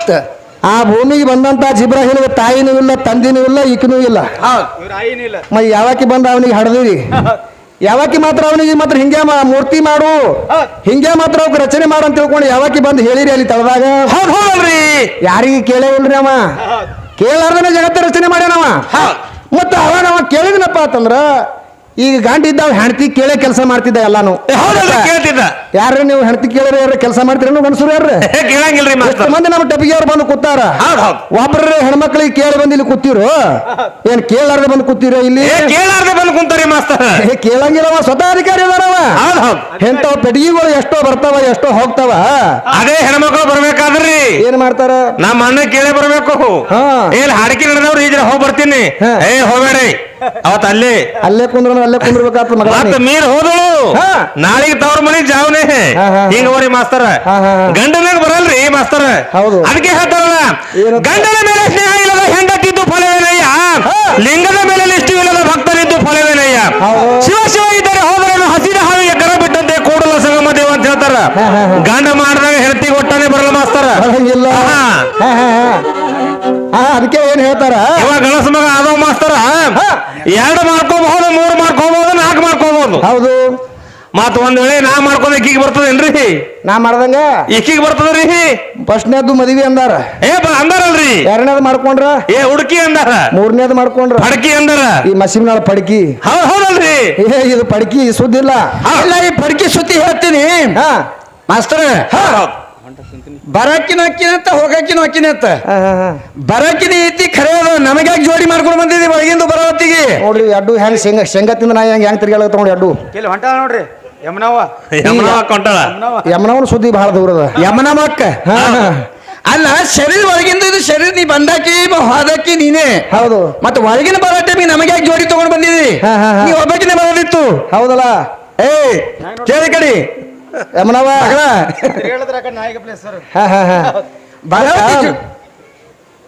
ಮತ್ತ? ಆ ಭೂಮಿಗೆ ಬಂದಂತ ಜಿಬ್ರಾಹಿಲ್ಗೆ ತಾಯಿನೂ ಇಲ್ಲ ತಂದಿನೂ ಇಲ್ಲ ಈಕನೂ ಇಲ್ಲ. ಮ ಯಾವಾಕಿ ಬಂದ ಅವನಿಗೆ ಹಡದಿರಿ? ಯಾವಾಕಿ ಮಾತ್ರ ಅವನಿಗೆ ಮಾತ್ರ ಹಿಂಗೆ ಮೂರ್ತಿ ಮಾಡು? ಹಿಂಗೆ ಮಾತ್ರ ಅವಕ್ಕೆ ರಚನೆ ಮಾಡು ಅಂತ ತಿಳ್ಕೊಂಡು ಯಾವಾಕಿ ಬಂದು ಹೇಳಿರಿ ಅಲ್ಲಿ ತಳದಾಗ? ಹೌದು ಯಾರಿಗೆ ಕೇಳೇವಲ್ರಿ ಅವ? ಕೇಳಾರ್ದನ ಜಗತ್ತ ರಚನೆ ಮಾಡ್ಯಾನವ? ಮತ್ತ ಅವಾಗ ಅವ ಕೇಳಿದ್ನಪ್ಪ ಅಂತಂದ್ರ ಈಗ ಗಂಡ ಇದ್ದಾವ ಹೆಣ್ತಿ ಕೇಳೇ ಕೆಲಸ ಮಾಡ್ತಿದ್ದ ಎಲ್ಲಾನು. ಕೇಳ್ತಿದ್ದ. ಯಾರು ನೀವು ಹೆಣ್ತಿ ಕೇಳಿದ್ರೆ ಯಾರು ಕೆಲಸ ಮಾಡ್ತೀರೇನು ಗಣಸರು ಯಾರು ಏ, ಕೇಳಂಗಿಲ್ರಿ ಮಾಸ್ತರ್ ಮಂದಿ ನಮ್ಮ ಟಪಿಗೆ ಅವ್ರು ಬಂದು ಕೂತಾರ? ಹೌದ್ ಹೌದ್. ಒಬ್ರ ಹೆಣ್ಮಕ್ಳಿಗೆ ಕೇಳಿ ಬಂದು ಇಲ್ಲಿ ಕೂತಿರು? ಏನ್ ಕೇಳಾರ್ದೆ ಬಂದು ಕೂತಿರೋ ಇಲ್ಲಿ? ಏ ಕೇಳಾರ್ದೆ ಬಂದು ಕುಂತಾರಿ ಮಾಸ್ತರ್ ಏ, ಕೇಳಂಗಿಲ್ಲವ ಸ್ವತಃ ಅಧಿಕಾರಿ ಅದಾರವ. ಹೌದ್ ಹೌದ್. ಎಂತಾವ್ ಪೆಟ್ಟಿಗೆಗಳು ಎಷ್ಟೋ ಬರ್ತಾವ ಎಷ್ಟೋ ಹೋಗ್ತಾವ. ಅದೇ ಹೆಣ್ಮಕ್ಳು ಬರ್ಬೇಕಾದ್ರಿ. ಏನ್ ಮಾಡ್ತಾರ? ನಮ್ಮ ಅಣ್ಣ ಕೇಳೇ ಬರ್ಬೇಕು. ಹಾ. ಏನ್ ಹಾಡಿಕೆ ನಡೆದವ್ರು ಈಜ್ ಹೋಗ್ ಬರ್ತೀನಿ. ಹಾ. ಏ ಹೋಗ್ಬೇಡಿ ಅವತ್ ಅಲ್ಲೇ ಅಲ್ಲೇ ಕುಂದ್ರ ಅಲ್ಲೇ ಕುಂದ್ರಬೇಕಾತ ಮಗಳ ನೀರು ಹೋದು ಹೋದಳು ಹಾ. ನಾಳೆಗೆ ತವ್ರ ಮನಿ ಜಾವನೆ ಹಾ, ಹಾ, ಹಿಂಗ ಹೋರಿ ಮಾಸ್ತರ ಹಾ, ಹಾ, ಹಾ. ಗಂಡನಾಗ ಬರಲ್ರಿ ಮಾಸ್ತರ ಹೌದು. ಅದಕ್ಕೆ ಹೇಳ್ತಾರಲ್ಲ? ಗಂಡನ ಮೇಲೆ ಸ್ನೇಹ ಇಲ್ಲದ ಹೆಂಡತಿದ್ದು ಫಲವೇನಯ್ಯ ಲಿಂಗದ ಮೇಲೆ ನಿಷ್ಠವಿಲ್ಲದ ಭಕ್ತನಿದ್ದು ಫಲವೇನಯ್ಯ ಹೌದು. ಶಿವ ಶಿವ ಇದ್ದರೆ ಹೋದರೇನು ಹಸಿದ ಹಾವಿಗೆ ಕರ ಬಿಟ್ಟಂತೆ ಕೂಡಲ ಸಂಗಮ ದೇವ ಅಂತ ಹೇಳ್ತಾರ ಹಾ, ಹಾ, ಹಾ. ಗಂಡ ಮಾಡಿದಾಗ ಹೆಂಡತಿ ಒಟ್ಟಾನೆ ಬರಲ್ಲ ಮಾಸ್ತರ ಬರಂಗಿಲ್ಲ ಹಾ. ಹಾ, ಹಾ, ಹಾ. ಹಾ ಅದಕ್ಕೆ ಏನ್ ಹೇಳ್ತಾರ ಇವಾಗ ಗಣಸ ಮಗ ಮಾಸ್ತರ ಎರಡು ಮಾಡ್ಕೋಬಹುದು ಮೂರು ಮಾಡ್ಕೋಬಹುದು ನಾಲ್ಕು ಮಾಡ್ಕೋಬಹುದು. ಹೌದು. ಮತ್ ಒಂದ್ ವೇಳೆ ನಾ ಮಾಡ್ಕೊಂಡ್ ಈಕಿಗೆ ಬರ್ತದೇನ್ರಿ? ನಾ ಮಾಡ್ದಂಗ? ಈಕಿಗೆ ಬರ್ತದ್ರಿ? ಫಸ್ಟ್ನೇದು ಮದ್ವಿ ಅಂದಾರ. ಏ ಬ ಅಂದಾರಲ್ರಿ. ಎರಡನೇದು ಮಾಡ್ಕೊಂಡ್ರ? ಏ ಹುಡುಕಿ ಅಂದಾರ. ಮೂರನೇದು ಮಾಡ್ಕೊಂಡ್ರ. ಪಡಕಿ ಅಂದಾರ. ಈ ಮಸೀಬ್ನಾಳ ಪಡ್ಕಿ. ಹೌದ್ ಹೌದಲ್ರಿ. ಏ ಇದು ಪಡ್ಕಿ ಸುದ್ದಿಲ್ಲ. ಇಲ್ಲ ಈ ಪಡ್ಕಿ ಸುತ್ತಿ ಹೇಳ್ತೀನಿ. ಹಾ. ಮಾಸ್ತರ ಬರಕಿನ ಅಕ್ಕಿನಂತ ಹೋಗಕಿನ ಅಕ್ಕಿನಂತ ಹಾ, ಹಾ, ಹಾ. ಬರಕಿನ ಐತಿ ಖರೆ ಅದ ನಮಗ್ಯಾಕೆ ಜೋಡಿ ಮಾಡ್ಕೊಂಡು ಬಂದಿದೆ ಒಳಗಿಂದ ಬರೋತ್ತಿಗೆ ನೋಡ್ರಿ ಅಡ್ಡು ಹೆಂಗ್ ಶೇಂಗ ಶೇಂಗ ತಿಂದ ನಾ ಹೆಂಗ್ ಹೆಂಗ್ ತಿರ್ಗಾಳ ನೋಡಿ ಅಡ್ಡು ಇಲ್ಲಿ ಹೊಂಟಾಳ ನೋಡ್ರಿ. ಯಮನವ್ವ ಯಮುನಾ ಕೊಂಟಾಳ. ಯಮನವನ ಸುದ್ದಿ ಬಹಳ ದೂರದ. ಯಮನ ಹಾ, ಹಾ. ಅಲ್ಲ ಶರೀರ ಒಳಗಿಂದ ಇದು ಶರೀರ ನೀ ಬಂದಾಕಿ ಬ- ಹೋದಾಕಿ ನೀನೇ. ಹೌದು. ಮತ್ತೆ ಒಳಗಿನ ಬರೋ ಟೈಮಿಗೆ ನಮಗೆ ಜೋಡಿ ತಗೊಂಡ್ ಬಂದಿದಿ. ಹಾ, ಹಾ, ಹಾ. ನೀ ಒಬ್ಬಕಿನೇ ಬರೋದಿತ್ತು. ಹೌದಲ್ಲ. ಏ ಕೇಳಿ ಕಡಿ. ಯಮನವ. ಹಾ, ಹಾ, ಹಾ. ಬರೋತಿ ಜೋ-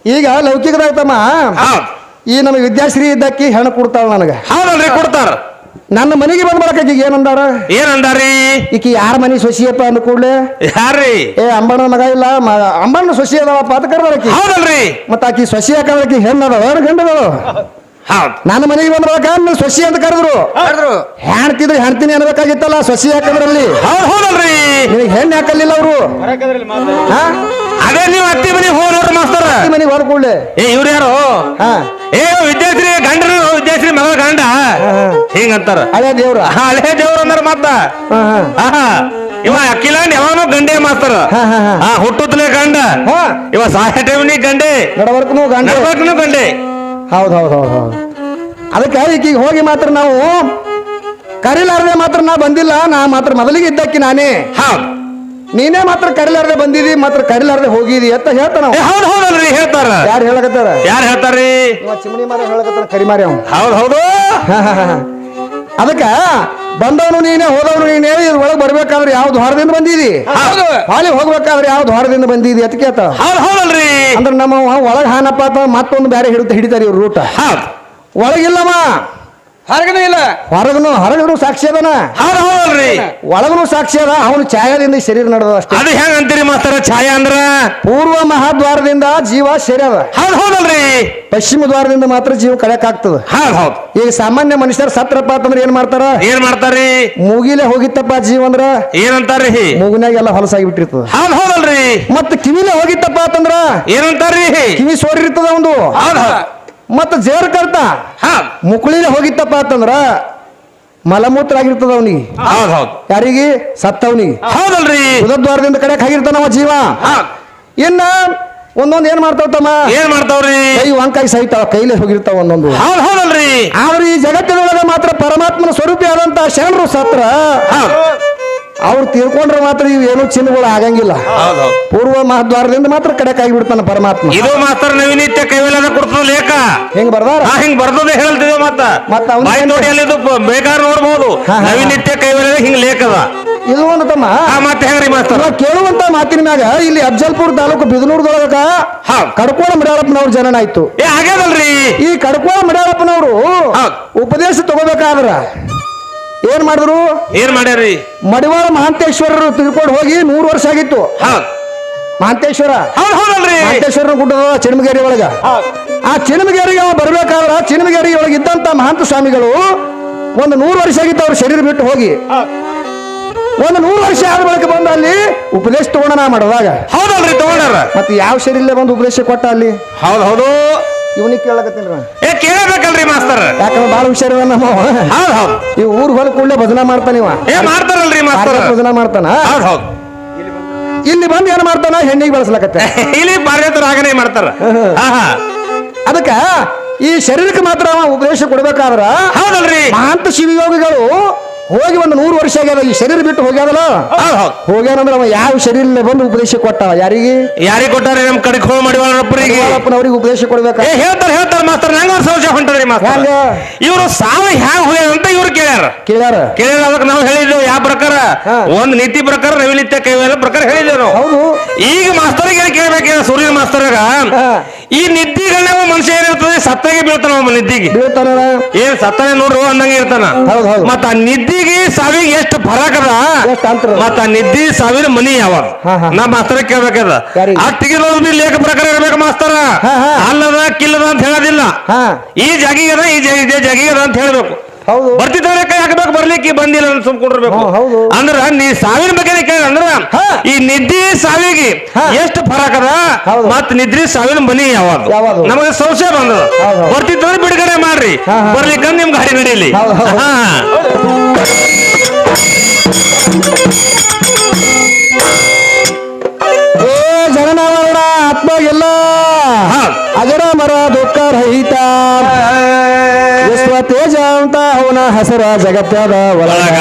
ಈಗ ಲೌಕಿಕದಾಯ್ತಮ್ಮ ಹೌದ್ ಈ ನಮ್ಮ ವಿದ್ಯಾಶ್ರೀ ಇದ್ದಕ್ಕಿ ಹೆಣ್ಣು ಕೊಡ್ತಾಳ ನನಗೆ. ಹೌದಲ್ರಿ ಕೊಡ್ತಾರ. ನನ್ನ ಮನೆಗೆ ಬಂದ್ ಬರಕ ಈಗ ಏನಂದಾರ? ಏನಂದಾರಿ ಅಂದಾರಿ ಈಕಿ ಯಾರ ಮನೆ ಸೊಸಿಯಪ್ಪ ಅಂದ ಕೂಡ್ಲೆ? ಯಾರ್ರಿ? ಏ ಅಂಬಣ್ಣ ಮಗ ಇಲ್ಲ ಮ- ಅಂಬಣ್ಣ ಸೊಸಿ ಅದಾವಪ್ಪ ಅಂತ ಕರ್ದಾರಕಿ ಹೌದಲ್ರಿ. ಮತ್ತೆ ಆಕಿ ಸೊಸಿ ಹಾಕಿ ಹೆಣ್ಣು ಅದಾವ ಗಂಡ ಅದಾವ ಹೌದ್ ನನ್ನ ಮನೆಗೆ ಬಂದ್ ಬರಕ ನನ್ನ ಸೊಸಿ ಅಂತ ಕರೆದ್ರು. ಕರೆದ್ರು. ಹೆಣ್ತಿದ್ರೆ ಹೆಣ್ತೀನಿ ಅನ್ಬೇಕಾಗಿತ್ತಲ್ಲ ಸೊಸಿ ಯಾಕಂದ್ರಲ್ಲಿ ಹೌದ್ ಹೌದಲ್ರಿ. ನಿನಗೆ ಹೆಣ್ಣು ಹಾಕಲಿಲ್ಲ ಅವರು? ಹಾ? ಅದೇ ನೀವು ಅತ್ತಿ ಮನೆಗೆ ಹೋಗ್ ನೋಡ್ರಿ ಮಾಸ್ತರ ಮನೆಗೆ ಹೊರ ಕೂಡ್ಲೆ. ಏ ಇವ್ರು ಯಾರು? ಹಾ. ಏ ವಿದ್ಯಾಶ್ರೀ ಗಂಡನ ವಿದ್ಯಾರ್ಥಿ ಮಗ ಗಂಡ? ಹಿಂಗಂತಾರ. ಅದೇ ದೇವ್ರ. ಹಾ, ಹಳೆ ದೇವ್ರ ಅಂದ್ರ ಮತ್ತ. ಹಾ ಹಾ. ಆಹಾ. ಇವ ಅಕ್ಕಿಲಾಂಡ್ ಯಾವನು ಗಂಡೆ ಮಾಸ್ತರ. ಹುಟ್ಟುತ್ತಲೇ ಗಂಡ. ಹಾ. ಇವ ಸಾಯ ಟೈಮ್ನಿ ಗಂಡೆ. ನಡವರ್ಕನು ಗಂಡೆ. ನಡವರ್ಕನು ಗಂಡೆ. ಹೌದು ಹೌದು ಹೌದು ಹೌದು. ಅದಕ್ಕೆ ಈಕಿಗೆ ಹೋಗಿ ಮಾತ್ರ ನಾವು ಕರಿಲಾರದೆ ಮಾತ್ರ ನಾ ಬಂದಿಲ್ಲ ನಾ ಮಾತ್ರ ಮೊದಲಿಗೆ ಇದ್ದಕ್ಕೆ ನಾನೇ. ಹೌದು. ನೀನೇ ಮಾತ್ರ ಕರಿಲಾರದೆ ಬಂದಿದಿ ಮಾತ್ರ ಕರಿಲಾರದೆ ಹೋಗಿದಿ ಅಂತ ಹೇಳ್ತಾನ ಹೌದು ಹೌದ್ ಹೌದಲ್ರಿ ಹೇಳ್ತಾರ. ಯಾರು ಹೇಳಕತ್ತಾರ? ಯಾರು ಹೇಳ್ತಾರ್ರಿ? ಇವ ಚಿಮಣಿ ಮಾರ ಹೇಳಕತ್ತಾರ ಕರಿಮಾರಿ ಅವ್ನು. ಹೌದು ಹೌದು. ಅದಕ್ಕ ಬಂದವನು ನೀನೇ ಹೋದವನು ನೀನೇ ಇದ್ರ ಒಳಗೆ ಬರ್ಬೇಕಾದ್ರೆ ಯಾವ ದ್ವಾರದಿಂದ ಬಂದಿದಿ? ಹೌದು. ಹಾಲಿ ಹೋಗ್ಬೇಕಾದ್ರೆ ಯಾವ ದ್ವಾರದಿಂದ ಬಂದಿದಿ ಅಂತ ಕೇಳ್ತಾವ ಹೌದು. ಅಂದ್ರೆ ನಮ್ಮ ಒಳಗೆ ಹಾನಪ್ಪ ಮತ್ತೊಂದು ಬೇರೆ ಹಿಡಿತ ಹಿಡಿತಾರೆ ಇವ್ರ ರೂಟ. ಹಾ ಒಳಗಿಲ್ಲಮ್ಮ. ಹೊರಗನೂ ಇಲ್ಲ. ಹೊರಗನು ಹೊರಗನು ಸಾಕ್ಷಿ ಅದನ. ಹೌದ್ ಹೌದಲ್ರಿ ಒಳಗನು ಸಾಕ್ಷಿ ಅದ ಅವನು ಛಾಯಾದಿಂದ ಈ ಶರೀರ ನಡೆದ ಅಷ್ಟೇ. ಅದು ಹೆಂಗ ಅಂತೀರಿ ಮಾಸ್ತರ ಛಾಯಾ ಅಂದ್ರ? ಪೂರ್ವ ಮಹಾದ್ವಾರದಿಂದ ಜೀವ ಶರೀರ ಅದ. ಹೌದ್ ಹೌದಲ್ರಿ ಪಶ್ಚಿಮ ದ್ವಾರದಿಂದ ಮಾತ್ರ ಜೀವ ಕಳೆಯಕ್ ಆಗ್ತದ. ಹೌದ್ ಹೌದ್. ಈಗ ಸಾಮಾನ್ಯ ಮನುಷ್ಯರು ಸತ್ರಪ್ಪ ಅಂತಂದ್ರೆ ಏನ್ ಮಾಡ್ತಾರ? ಏನ್ ಮಾಡ್ತಾರಿ ಮೂಗಿಲೆ ಹೋಗಿತ್ತಪ್ಪ ಜೀವ ಅಂದ್ರ? ಏನಂತಾರ್ರಿ? ಮೂಗಿನಾಗ ಎಲ್ಲ ಹೊಲಸಾಗಿ ಬಿಟ್ಟಿರ್ತದ ಹೌದ್ ಹೌದಲ್ರಿ ಮತ್ತ ಕಿವಿಲೆ ಹೋಗಿತ್ತಪ್ಪ ಅಂತಂದ್ರ? ಏನಂತಾರ್ರಿ? ಕಿವಿ ಸೋರಿರ್ತದ ಒಂದು ಹೌದ್. ಮತ್ತ ಜೇರ್ ಕರ್ತ. ಹೌದ್ ಮುಕುಳಿಲೆ ಹೋಗಿತ್ತಪ್ಪ ಅಂತಂದ್ರ ಮಲಮೂತ್ರ ಆಗಿರ್ತದ ಅವನಿಗೆ ಹೌದ್ ಹೌದ್. ಯಾರಿಗೆ? ಸತ್ತವನಿಗೆ ಹೌದಲ್ರಿ. ಉದದ್ವಾರದಿಂದ ಕಡೆ ಆಗಿರ್ತಾನವ ಜೀವ. ಹಾ. ಇನ್ನ ಒಂದೊಂದ್ ಏನ್ ಮಾಡ್ತಾವ ತಮ್ಮ? ಏನ್ ಮಾಡ್ತಾವ್ರಿ? ಕೈ ಒಂಕಾಯಿ ಸಹಿತಾವ ಕೈಲೇ ಹೋಗಿರ್ತಾವ ಒಂದೊಂದು. ಹೌದ್ ಹೌದಲ್ರಿ. ಆದ್ರೆ ಈ ಜಗತ್ತಿನೊಳಗೆ ಮಾತ್ರ ಪರಮಾತ್ಮನ ಸ್ವರೂಪಿ ಆದಂತ ಶರಣರು ಸತ್ರ. ಅವ್ರು ತಿಳ್ಕೊಂಡ್ರೆ ಮಾತ್ರ ಇವು ಏನು ಚಿನ್ನಗಳು ಆಗಂಗಿಲ್ಲ. ಪೂರ್ವ ಮಹಾದ್ವಾರದಿಂದ ಮಾತ್ರ ಕಡೆಕಾಗಿ ಬಿಡ್ತಾನ ಪರಮಾತ್ಮ. ಇದು ಮಾತ್ರ ನವಿನಿತ್ಯ ಕೈವೇಲನ ಕೊಡ್ತದ ಲೇಖ. ಹೆಂಗ್ ಬರ್ದಾರ? ಹಿಂಗ್ ಬರ್ದದೆ ಹೇಳ್ತಿದ್ವಿ ಮತ್ತ? ಮತ್ತ ಅವ್ನ್ ನೋಡಿ ಅಲ್ಲಿ ಇದು ಬೇಕಾದ್ರೆ ನೋಡ್ಬೋದು. ಹಾ, ಹಾ. ನವಿನಿತ್ಯ ಕೈವೇಲದ ಹಿಂಗ್ ಲೇಖದ ಇದು ಒಂದು ತಮ್ಮ. ಹಾ ಮತ್ತೆ ಹೆಂಗ್ರಿ ಮಾಸ್ತರ್ ಕೇಳುವಂತ ಮಾತಿನ ಮ್ಯಾಗ ಇಲ್ಲಿ ಅಫ್ಜಲ್ಪುರ ತಾಲೂಕು ಬಿದನೂರ್ದೊಳಗ ಕಡ್ಕೋಳ ಮಡ್ಯಾಳಪ್ಪನವ್ರ ಜನನ ಆಯ್ತು. ಈ ಕಡ್ಕೋಳ ಮಡ್ಯಾಳಪ್ಪನವರು ಹೌದ್. ಉಪದೇಶ ತಗೋಬೇಕಾದ್ರ ಏನ್ ಮಾಡಿದ್ರು? ಏನ್ ಮಾಡ್ಯಾರಿ ಮಡಿವಾಳ ಮಹಾಂತೇಶ್ವರರು ತಿಳ್ಕೊಂಡು ಹೋಗಿ ನೂರು ವರ್ಷ ಆಗಿತ್ತು. ಮಹಾಂತೇಶ್ವರ? ಹೌದ್ ಹೌದಲ್ರಿ. ಮಹಾಂತೇಶ್ವರನ ಗುಡ್ಡದ ಚಿಣಮಗೇರಿ ಒಳಗ ಆ ಚಿಣಮಗೇರಿಗೆ ಬರ್ಬೇಕಾದ್ರ ಚಿಣಮಗೇರಿ ಒಳಗೆ ಇದ್ದಂತ ಮಹಾಂತ ಸ್ವಾಮಿಗಳು ಒಂದು ನೂರು ವರ್ಷ ಆಗಿತ್ತು ಅವ್ರ ಶರೀರ ಬಿಟ್ಟು ಹೋಗಿ. ಒಂದು ನೂರು ವರ್ಷ ಆದ ಬಳಿಕ ಬಂದ ಅಲ್ಲಿ ಉಪದೇಶ ತಗೋಣ ಮಾಡೋದಾಗ ಹೌದಲ್ರಿ ತಗೊಂಡಾರ. ಮತ್ತೆ ಯಾವ ಶರೀರಲ್ಲೇ ಬಂದು ಉಪದೇಶ ಕೊಟ್ಟ ಅಲ್ಲಿ? ಹೌದು ಹೌದು. ಇವನಿಗೆ ಕೇಳಕತ್ತೀನಿ ಏ ಕೇಳಬೇಕಲ್ರಿ ಮಾಸ್ತರ್. ಯಾಕಂದ್ರೆ ಭಾಳ ಹುಷಾರಿದ ನಮ್ಮ ಹೌದು ಹೌದು. ಈ ಊರ್ ಹೊಲ ಕೂಡಲೇ ಭಜನಾ ಮಾಡ್ತಾನ ಇವ. ಏ ಮಾಡ್ತಾರಲ್ರಿ ಮಾಸ್ತರ್. ಭಜನ ಮಾಡ್ತಾನ? ಹೌದ್ ಹೌದ್. ಇಲ್ಲಿ ಬಂದು ಏನ್ ಮಾಡ್ತಾನ? ಹೆಣ್ಣಿಗೆ ಬಳಸ್ಲಕತ್ತೆ. ಇಲ್ಲಿ ಬಾರ್ಯತರ ಆಗನೇ ಮಾಡ್ತಾರ. ಅದಕ್ಕ ಈ ಶರೀರಕ್ಕೆ ಮಾತ್ರ ಉಪದೇಶ ಕೊಡ್ಬೇಕಾದ್ರ ಹೌದಲ್ರಿ. ಮಹಾಂತ ಶಿವಯೋಗಿಗಳು ಹೋಗಿ ಒಂದು ನೂರು ವರ್ಷ ಆಗ್ಯದ ಈ ಶರೀರ ಬಿಟ್ಟು ಹೋಗ್ಯಾದಲ್ಲ? ಹೋಗ್ಯಾನಂದ್ರೆ ಅವ ಯಾವ ಶರೀರ ಬಂದು ಉಪದೇಶ ಕೊಟ್ಟ? ಯಾರಿಗೆ? ಯಾರಿಗೆ ಕೊಟ್ಟಾರೆ? ನಮ್ ಕಡೆ ಹೋಗಿ ಮಾಡಿವಲ್ರಪ್ಪರಿಗೆ ಅವ್ರಿಗೆ ಉಪದೇಶ ಕೊಡ್ಬೇಕು? ಹೇಳ್ತಾರೆ ಹೇಳ್ತಾರೆ ಮಾಸ್ತರ್ ನಂಗ ಒಂದು ಸಂಶಯ ಹೊಂಟದ್ರಿ ಮಾಸ್ತರ್ ಇವರು ಸಾವ ಹ್ಯಾಂಗ ಹೋಗ್ಯಾರ ಅಂತ ಇವ್ರು ಕೇಳ್ಯಾರ. ಕೇಳ್ಯಾರ? ಕೇಳ್ಯಾರ ಅದಕ್ಕೆ ನಾವು ಹೇಳಿದ್ವಿ ಯಾವ ಪ್ರಕಾರ. ಒಂದ್ ನೀತಿ ಪ್ರಕಾರ ನವಿಲಿತ್ಯ ಕೈವೇಲ ಪ್ರಕಾರ ಈಗ ಮಾಸ್ತರಿಗೆ ಏನ್ ಸೂರ್ಯ ಸೂರ್ಯನ ಮಾಸ್ತರ್ಗ. ಈ ನಿದ್ದಿಗಳನ್ನ ಮನುಷ್ಯ ಏನಿರ್ತದೆ ಸತ್ತಾಗಿ ಬೀಳ್ತಾನ ಒಬ್ಬ ನಿದ್ದಿಗೆ ಬೀಳ್ತಾನ ಏನ್ ಸತ್ತಾನೆ ನೋಡ್ರು ಅಂದಂಗೆ ಇರ್ತಾನ. ಮತ್ತ ಆ ನಿದ್ದಿಗೆ ಸಾವಿಗೆ ಎಷ್ಟು ಫರಕ್ ಅದ? ಮತ್ತ ಆ ನಿದ್ದಿ ಸಾವಿನ ಮನಿ ಯಾವ. ನಾ ಮಾಸ್ತರ ಕೇಳ್ಬೇಕದ? ಆ ತೆಗಿರೋದು ಬಿ ಲೇಖ ಪ್ರಕಾರ ಇರ್ಬೇಕು ಮಾಸ್ತರ. ಅಲ್ಲದ ಕಿಲ್ಲದ ಅಂತ ಹೇಳೋದಿಲ್ಲ ಈ ಜಾಗಿಗದ ಈ ಜಾಗಿಗದ ಅಂತ ಹೇಳ್ಬೇಕು ಹೌದು ಬರ್ತಿದ್ದವ್ರೆ ಕೈ ಹಾಕಬೇಕು ಬರ್ಲಿಕ್ಕೆ ಬಂದಿಲ್ಲ ಅಂತ ಸುಮ್ ಕೊಟ್ಟಿರ್ಬೇಕು ಹೌದು. ಅಂದ್ರ ನೀ ಸಾವಿನ ಬಗ್ಗೆ ಕೇಳ ಅಂದ್ರ. ಈ ನಿದ್ದಿ ಸಾವಿಗೆ. ಎಷ್ಟು ಫರಕ್ ಅದ. ಮತ್ ನಿದ್ರಿ ಸಾವಿನ ಮನಿ ಯಾವಾಗ? ನಮಗೆ ಸಂಶಯ ಬಂದದ. ಬರ್ತಿದ್ದವ್ರೆ ಬಿಡುಗಡೆ ಮಾಡ್ರಿ ಬರ್ಲಿಕ್ಕೆ ನಿಮ್ ಗಾಡಿ ನಡೀಲಿ. ಹಾ ಅಂತ ಅವನ ಹೆಸರ ಜಗತ್ತದ ಒಳಗ.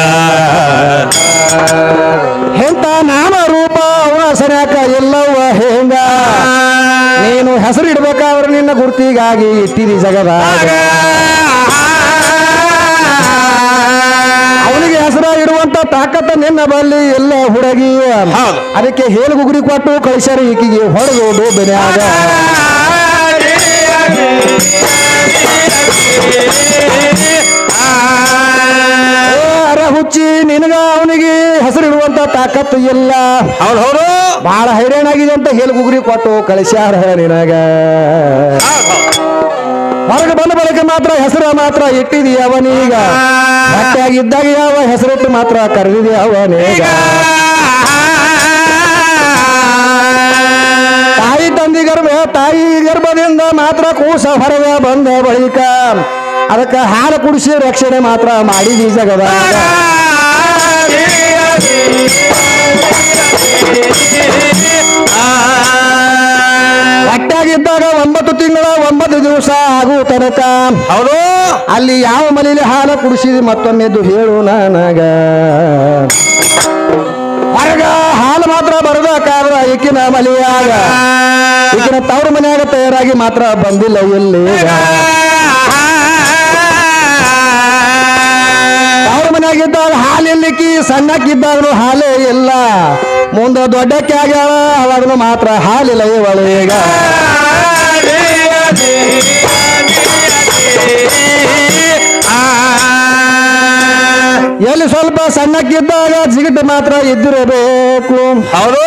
ಎಂತ ನಾಮ ರೂಪ ಅವನ ಸರಿಯಾಕ ಎಲ್ಲವ ಹೆಂಗ? ನೀನು ಹೆಸರು ಇಡ್ಬೇಕಾದ್ರೆ ನಿನ್ನ ಗುರ್ತಿಗಾಗಿ ಇಟ್ಟಿದಿ ಜಗದ. ಅವನಿಗೆ ಹೆಸರ ಇಡುವಂತ ತಾಕತ್ತ ನಿನ್ನ ಬಲ್ಲಿ ಎಲ್ಲ ಹುಡುಗಿ. ಅದಕ್ಕೆ ಹೇಳು ಗುಗುರಿ ಕೊಟ್ಟು ಕಳಿಸ್ಯಾರ ಈಕಿಗೆ ಹೊಡೆದು ಬೆನ್ಯಾಗ. ಹೆಸರಿಡುವಂತ ತಾಕತ್ತು ಇಲ್ಲ. ಹೌದು ಹೌದು. ಬಹಳ ಹೈರಾಣಾಗಿದೆ ಅಂತ ಹೇಳಿ ಗುಗುರಿ ಕೊಟ್ಟು ಕಳಿಸ್ಯಾರ ನಿನಗ? ಹೊರಗೆ ಬಂದ ಬಳಿಕ ಮಾತ್ರ ಹೆಸರು ಮಾತ್ರ ಇಟ್ಟಿದಿ ಅವನೀಗ ಇದ್ದಾಗ ಯಾವ ಹೆಸರಿಟ್ಟು ಮಾತ್ರ ಕರೆದಿದೆ ಅವನೀಗ ತಾಯಿ ತಂದಿ ಗರ್ಭ ತಾಯಿ ಗರ್ಭದಿಂದ ಮಾತ್ರ ಕೂಸ ಹೊರಗ ಬಂದ ಬಳಿಕ ಅದಕ್ಕೆ ಹಾಲು ಕುಡಿಸಿ ರಕ್ಷಣೆ ಮಾತ್ರ ಮಾಡಿದಿ ಜಗದಾಗ. ಹೊಟ್ಟೆಯಾಗಿದ್ದಾಗ ಒಂಬತ್ತು ತಿಂಗಳ ಒಂಬತ್ತು ದಿವಸ ಆಗುವ ತನಕ. ಹೌದು. ಅಲ್ಲಿ ಯಾವ ಮನೇಲಿ ಹಾಲು ಕುಡಿಸಿದಿ ಮತ್ತೊಮ್ಮೆದ್ದು ಹೇಳು ನನಗ. ಹೊರಗ ಹಾಲು ಮಾತ್ರ ಬರಬೇಕಾದ್ರ ಈಕಿನ ಮಲಿಯಾಗ ಈಕಿನ ತವ್ರ ಮನೆಯಾಗ ತಯಾರಾಗಿ ಮಾತ್ರ ಬಂದಿಲ್ಲ ಇಲ್ಲಿ. ಎಲ್ಲಿಕ್ಕಿ ಸಣ್ಣಕ್ಕಿದ್ದಾಗನು ಹಾಲೇ ಇಲ್ಲ. ಮುಂದೆ ದೊಡ್ಡಕ್ಕೆ ಆಗ್ಯಾಳ ಅವಾಗನು ಮಾತ್ರ ಹಾಲಿಲ್ಲ ಇವಳು ಈಗ. ಎಲ್ಲಿ ಸ್ವಲ್ಪ ಸಣ್ಣಕ್ಕಿದ್ದಾಗ ಜಿಗಿಟ್ ಮಾತ್ರ ಇದ್ದಿರಬೇಕು. ಹೌದು.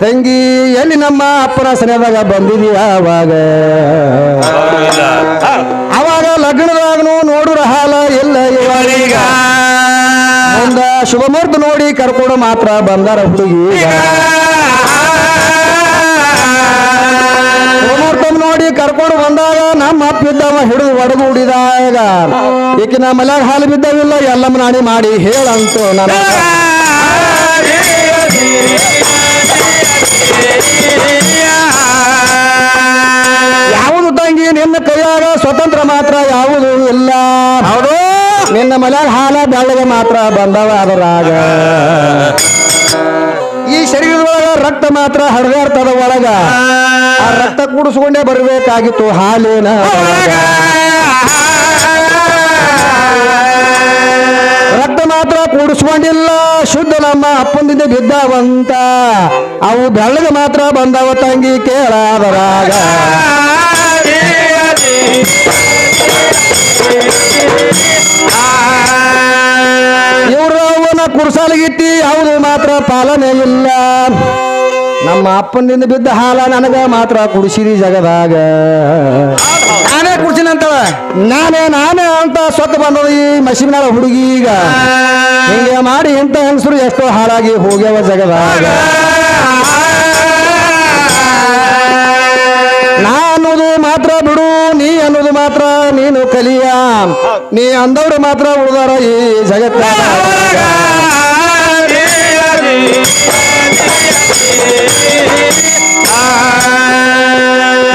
ತಂಗಿ ಎಲ್ಲಿ ನಮ್ಮ ಅಪ್ಪನ ಸನಿಯಾದಾಗ ಬಂದಿದೀಯ ಅವಾಗ? ಅವಾಗ ಲಗ್ನದಾಗನು ನೋಡುರ ಮುಂದ ಶುಭ ಮುಹೂರ್ತ ನೋಡಿ ಕರ್ಕೊಂಡು ಮಾತ್ರ ಬಂದಾರ ಹುಡುಗಿ. ಶುಭಮೂರ್ತ ನೋಡಿ ಕರ್ಕೊಂಡು ಬಂದಾಗ ನಮ್ಮ ಅಪ್ಪ ಇದ್ದವ ಹಿಡಿದು ಒಡಗು ಹುಡಿದಾಗ ನಮ್ಮ ಮಲ್ಯಾಗ ಹಾಲು ಬಿದ್ದವಿಲ್ಲ, ಎಲ್ಲಮ್ಮ ನಾಡಿ ಮಾಡಿ ಹೇಳಂತು ನಾನು ಯಾವುದು ತಂಗಿ ನಿನ್ನ ಕೈಯಾಗ ಸ್ವತಂತ್ರ ಮಾತ್ರ, ಯಾವುದು ಇಲ್ಲ. ನಿನ್ನ ಮನ್ಯಾಗ ಹಾಲ ಬೆಳ್ಳಗೆ ಮಾತ್ರ ಬಂದವ ಅದರಾಗ. ಈ ಶರೀರದೊಳಗ ರಕ್ತ ಮಾತ್ರ ಹರಿದಾಡ್ತದ ಒಳಗ. ರಕ್ತ ಕೂಡಿಸ್ಕೊಂಡೇ ಬರಬೇಕಾಗಿತ್ತು ಹಾಲೇನ ರಕ್ತ ಮಾತ್ರ ಕೂಡಿಸ್ಕೊಂಡಿಲ್ಲ, ಶುದ್ಧ ನಮ್ಮ ಅಪ್ಪಂದಿಂದ ಬಿದ್ದವಂತ. ಅವು ಬೆಳ್ಳಗೆ ಮಾತ್ರ ಬಂದವ ತಂಗಿ ಕೇಳಾದರಾಗ ಪಾಲನೆ ಇಲ್ಲ ನಮ್ಮ ಅಪ್ಪನಿಂದ ಬಿದ್ದ ಹಾಲ ನನಗ ಮಾತ್ರ ಕುಡಿಸಿರಿ ಜಗದಾಗ. ನಾನೇ ಕುಡ್ಸಿನ ಅಂತ ನಾನೇ ನಾನೇ ಅಂತ ಸ್ವತ್ತ ಬಂದದ ಈ ಮಸೀಬಿನಾಳ ಹುಡುಗಿ ಈಗ. ಹಿಂಗೆ ಮಾಡಿ ಇಂಥ ಹೆಂಗಸರು ಎಷ್ಟೋ ಹಾಳಾಗಿ ಹೋಗ್ಯಾವ ಜಗದಾಗ. ನಾ ಅನ್ನೋದು ಮಾತ್ರ ಬಿಡು ನೀ ಅನ್ನೋದು ಮಾತ್ರ ನೀನು ಕಲಿಯ. ನೀ ಅಂದವ್ರು ಮಾತ್ರ ಉಳಿದಾರ ಈ ಜಗತ್ತಾಗ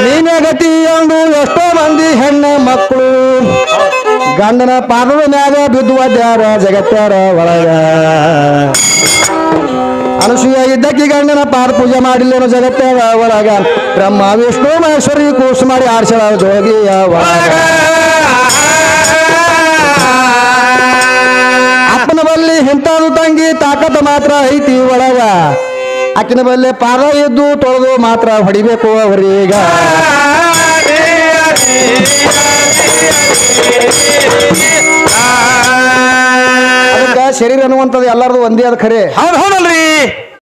ನೀನೇ ಗತಿ ಅಂದು ಎಷ್ಟೋ ಮಂದಿ ಹೆಣ್ಣ ಮಕ್ಕಳು. ಗಂಡನ ಪಾದದ ಮ್ಯಾಗ ಬಿದ್ದು ಒದ್ಯಾರ ಜಗತ್ತಾರ ಒಳಗ. ಅನಸೂಯ ಇದ್ದಕ್ಕಿ ಗಂಡನ ಪಾದ ಪೂಜೆ ಮಾಡಿಲ್ಲೇನೋ ಜಗತ್ತಾರ ಒಳಗ. ಬ್ರಹ್ಮ, ವಿಷ್ಣು, ಮಹೇಶ್ವರಿ ಕೂಸು ಮಾಡಿ ಆರ್ಸಳ ಜೋಗಿಯ ಒಳಗ. ಇಂಥದ್ದು ತಂಗಿ ತಾಕತ್ತು ಮಾತ್ರ ಐತಿ ಒಳಗ. ಆಕಿನ ಬಲ್ಲೆ ಪಾದ ಇದ್ದು ತೊಳೆದು ಮಾತ್ರ ಹೊಡಿಬೇಕು ಅವರೀಗ. ಶರೀರ ಅನ್ನುವಂಥದ್ದು ಎಲ್ಲರದು ಒಂದೇ ಅದ ಖರೆ. ಹೌದು ಹೌದಲ್ರಿ.